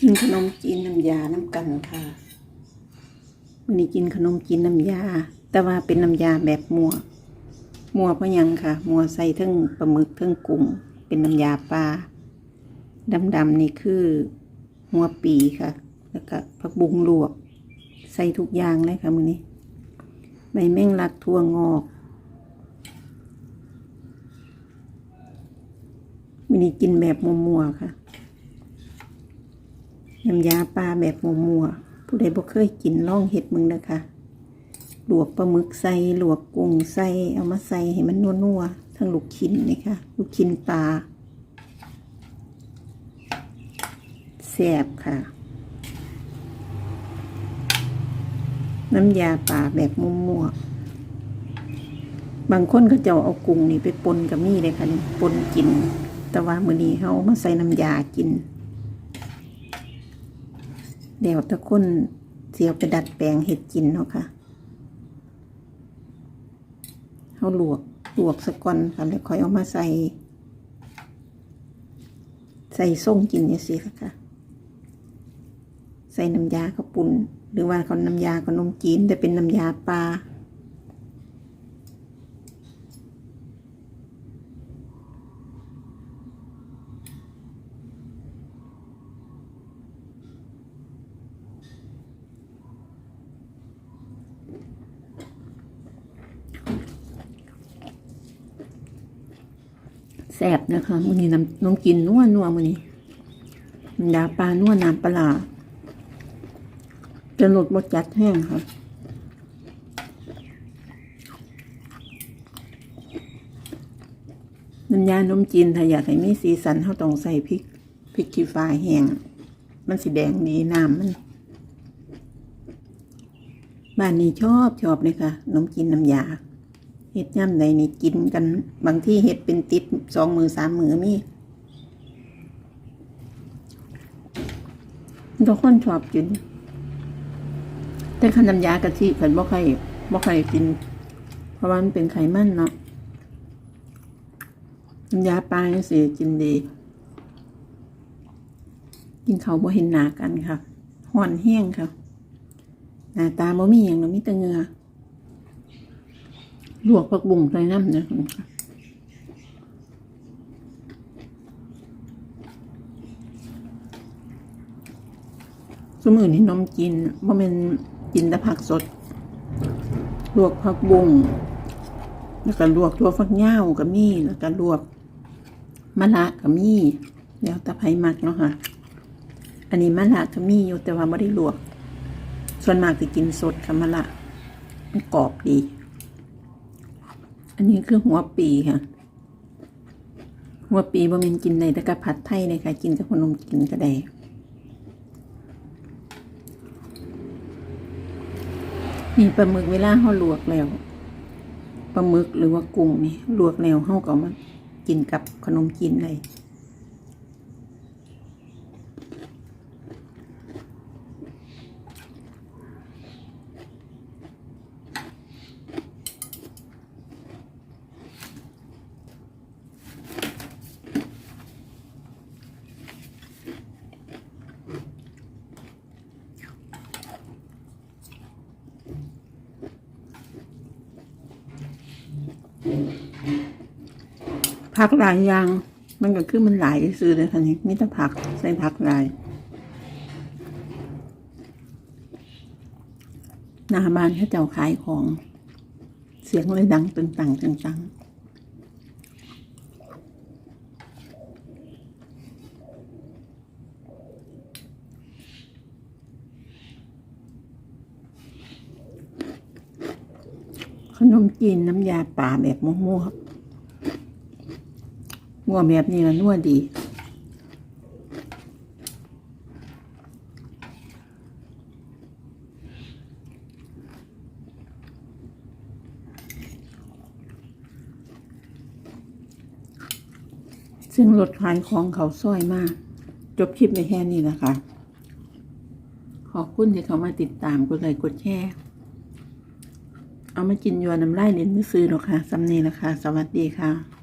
กินขนมจีนน้ำยาน้ำกันค่ะวันนี้กินขนมจีนน้ำยา แต่ว่าเป็นน้ำยาแบบมัว มัวเพราะยังค่ะ มัวใส่ทั้งปลาหมึกทั้งกุ้งเป็นน้ำยาปลาดำๆนี่คือหัวปีค่ะ แล้วก็ผักบุ้งลวก ใส่ทุกอย่างเลยค่ะมื้อนี้ใบแมงลักทั่วงอกมื้อนี้กินแบบมัวๆค่ะ น้ำยาปลาแบบมัวๆผู้ใดบ่เคยกินล่องเห็ดมึงนะคะหลวกปลาหมึกใส่หลวกกุ้งใส่เอามาใส่ให้มันนัวๆทั้งลูกชิ้นนี่ค่ะลูกชิ้นปลาแซ่บค่ะ น้ำยาป่าแบบมั่วๆบางคนก็จะเอากุ้งนี่ไปปนกับมี่เลยค่ะนี่ปนกิน แต่ว่ามือนี้เขาเอามาใส่น้ำยากิน เดี๋ยวตะคนเสียวไปดัดแปลงเห็ดกินเนาะค่ะเขาลวกลวกสะก่อนค่ะแล้วค่อยเอามาใส่ ใส่ส้มกินอย่างสิละค่ะ ใส่น้ำยาข้าวปุ่นหรือว่าเขาน้ำยาขนมจีนแต่เป็นน้ำยาปลาแซ่บนะคะมือนี้น้ำน้ำกินนัวนัวมือนี้น้ำยาปลานัวน้ำปลาร้าจะหลดบดจัดแห้งค่ะน้ำยานมจีนถ้าอยากให้มีสีสันเขาต้องใส่พริกพริกขี้ฟ้าแห้งมันสีแดงดีน้ำมันบ้านนี้ชอบชอบเลยค่ะนมจีนน้ำยา เห็ดย่ำใดนี่กินกัน บางที่เห็ดเป็นติดสองมือสามมือมีทุกคนชอบกิน แต่ขนน้ำยากะทิขันบ่ใครบ่ใครกิน เพราะว่ามันเป็นไขมันเนาะน้ำยาปลาเสียกินดี กินเขาบ่เห็นหนากันค่ะห่อนแห้งค่ะ หน้าตาบ่มีอย่างเรามีแต่เงือ ลวกผักบุ้งใส่น้ำเนะค่ะสมือนี่นมกินบ่แม่นกินแต่ผักสด ลวกผักบุ้งแล้วก็ลวกตัวฟักย่าวก็มีแล้วก็ลวกมะระก็มีแล้วแต่ไผมักเนาะค่ะ อันนี้มะระก็มีอยู่แต่ว่าไม่ได้ลวก ส่วนมากจะกินสดค่ะมะระมันกรอบดี อันนี้คือหัวปีค่ะ หัวปีบ่แม่นกินในแต่กับผัดไทยเลยค่ะ กินกับขนมกินก็ได้นี่ปลาหมึกเวลาเขาลวกแล้วปลาหมึกหรือว่ากุ้งนี่ลวกแล้วเขาก็มากินกับขนมจีนเลย ผักหลายอย่าง มันก็คือมันหลายซื้อเลยค่ะนี่มีแต่ผักใส่ผักหลายหน้าบ้านเขาเจ้าขายของ เสียงเลยดังตึงตังตึงตังขนมจีนน้ำยาป่าแบบมั่วๆ งัวแบบนี้ละนัวดีซึ่งรถขายของเขาซ้อยมาก จบคลิปในแค่นี้แหละคะ ขอบคุณที่เขามาติดตามกดไลค์กดแชร์เอามากินยัวน้ำลายเน้นซื้อหรอกค่ะสำเนีนะคะ สวัสดีค่ะ